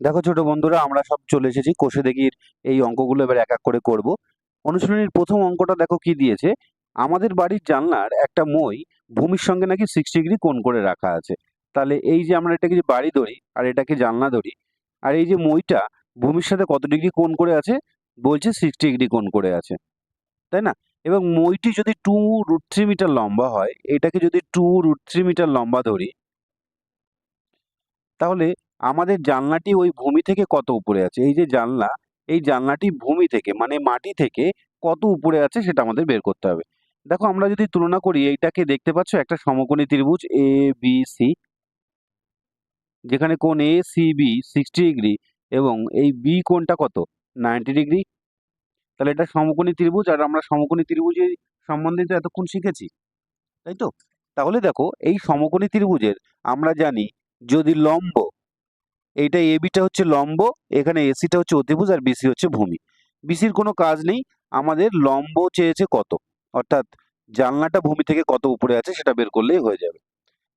দেখো ছোট বন্ধুরা, আমরা সব চলে এসেছি কোষে দেখির এই অঙ্কগুলো এবার এক এক করে করব। অনুশীলনীর প্রথম অঙ্কটা দেখো কি দিয়েছে। আমাদের বাড়ির জানলার একটা মই ভূমির সঙ্গে নাকি সিক্স ডিগ্রি কোণ করে রাখা আছে। তাহলে এই যে আমরা এটাকে যে বাড়ি ধরি আর এটাকে জানলা ধরি, আর এই যে মইটা ভূমির সাথে কত ডিগ্রি কোণ করে আছে? বলছে সিক্স ডিগ্রি কোণ করে আছে। তাই না? এবং মইটি যদি টু রুট থ্রি মিটার লম্বা হয়, এটাকে যদি টু রুট থ্রি মিটার লম্বা ধরি, তাহলে আমাদের জানলাটি ওই ভূমি থেকে কত উপরে আছে? এই যে জানলা, এই জানলাটি ভূমি থেকে মানে মাটি থেকে কত উপরে আছে সেটা আমাদের বের করতে হবে। দেখো আমরা যদি তুলনা করি, এইটাকে দেখতে পাচ্ছ একটা সমকোণী ত্রিভুজ এ বি সি যেখানে কোণ A C B sixty degree এবং এই বি কোণটা কত? নাইনটি ডিগ্রি তাহলে এটা সমকোণী ত্রিভুজ আর আমরা সমকোণী ত্রিভুজের সম্বন্ধে তো এতক্ষণ শিখেছি, তাই তো? তাহলে দেখো, এই সমকোণী ত্রিভুজের আমরা জানি যদি লম্ব এইটা এবিটা হচ্ছে লম্ব, এখানে এসিটা হচ্ছে অতিভুজ আর বিসি হচ্ছে ভূমি। বিসির কোনো কাজ নেই, আমাদের লম্ব চেয়েছে কত? অর্থাৎ জানলাটা ভূমি থেকে কত উপরে আছে সেটা বের করলেই হয়ে যাবে।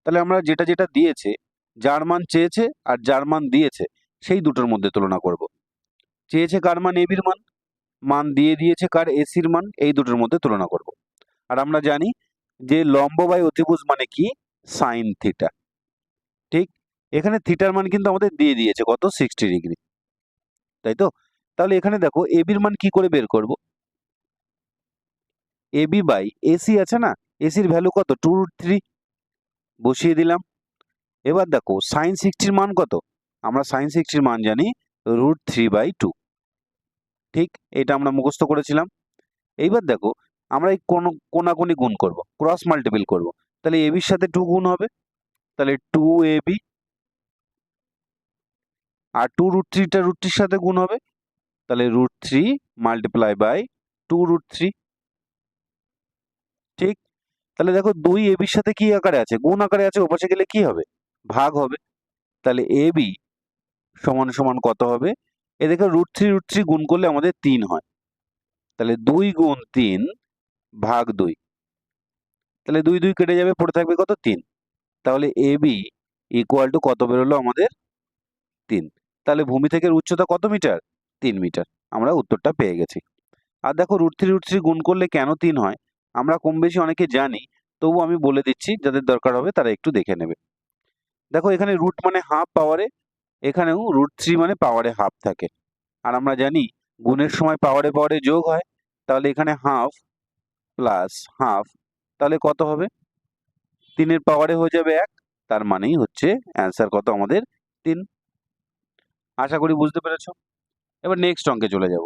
তাহলে আমরা যেটা যেটা দিয়েছে, যার মান চেয়েছে আর যার মান দিয়েছে, সেই দুটোর মধ্যে তুলনা করব। চেয়েছে কার মান এবির মান? মান দিয়ে দিয়েছে কার এসির মান, এই দুটোর মধ্যে তুলনা করব। আর আমরা জানি যে লম্ব বাই অতিভুজ মানে কি? Sine theta. এখানে থিটার মান কিন্তু আমাদের দিয়ে দিয়েছে কত? সিক্সটি ডিগ্রি তাই তো? তাহলে এখানে দেখো এবির মান কি করে বের করব? এবি বাই এসি আছে না? এসির ভ্যালু কত? টু রুট থ্রি বসিয়ে দিলাম। এবার দেখো সাইন সিক্সটির মান কত? আমরা সাইন সিক্সটির মান জানি রুট থ্রি বাই টু ঠিক? এটা আমরা মুখস্থ করেছিলাম। এইবার দেখো, আমরা এই কোন কোনাকুনি গুণ করব ক্রস মাল্টিপল করব। তাহলে এবির সাথে টু গুণ হবে। তাহলে টু এবি আর টু রুট থ্রিটা রুট থ্রির সাথে গুণ হবে। তাহলে root three multiply by two root three ঠিক? তাহলে দেখো দুই এবির সাথে কি আকারে আছে? গুণ আকারে আছে, ওপাশে গেলে কি হবে? ভাগ হবে। তাহলে এ বি সমান সমান কত হবে? এ দেখো রুট থ্রি রুট থ্রি গুণ করলে আমাদের তিন হয়। তাহলে দুই গুণ তিন ভাগ দুই। তাহলে দুই দুই কেটে যাবে, পড়ে থাকবে কত? তিন। তাহলে এবি ইকুয়াল টু কত বেরোলো আমাদের? তিন। তাহলে ভূমি থেকে উচ্চতা কত মিটার? তিন মিটার। আমরা উত্তরটা পেয়ে গেছি। আর দেখো রুট থ্রি রুট থ্রি গুণ করলে কেন তিন হয়? আমরা কম বেশি অনেকে জানি তবু আমি বলে দিচ্ছি, যাদের দরকার হবে তারা একটু দেখে নেবে। দেখো এখানে রুট মানে হাফ পাওয়ারে, এখানেও রুট থ্রি মানে পাওয়ারে হাফ থাকে। আর আমরা জানি গুণের সময় পাওয়ারে পাওয়ারে যোগ হয়, তাহলে এখানে হাফ প্লাস হাফ, তাহলে কত হবে? তিনের পাওয়ারে হয়ে যাবে এক, তার মানেই হচ্ছে অ্যান্সার কত আমাদের? তিন। আশা করি বুঝতে পেরেছ। এবার নেক্সট অঙ্কে চলে যাব।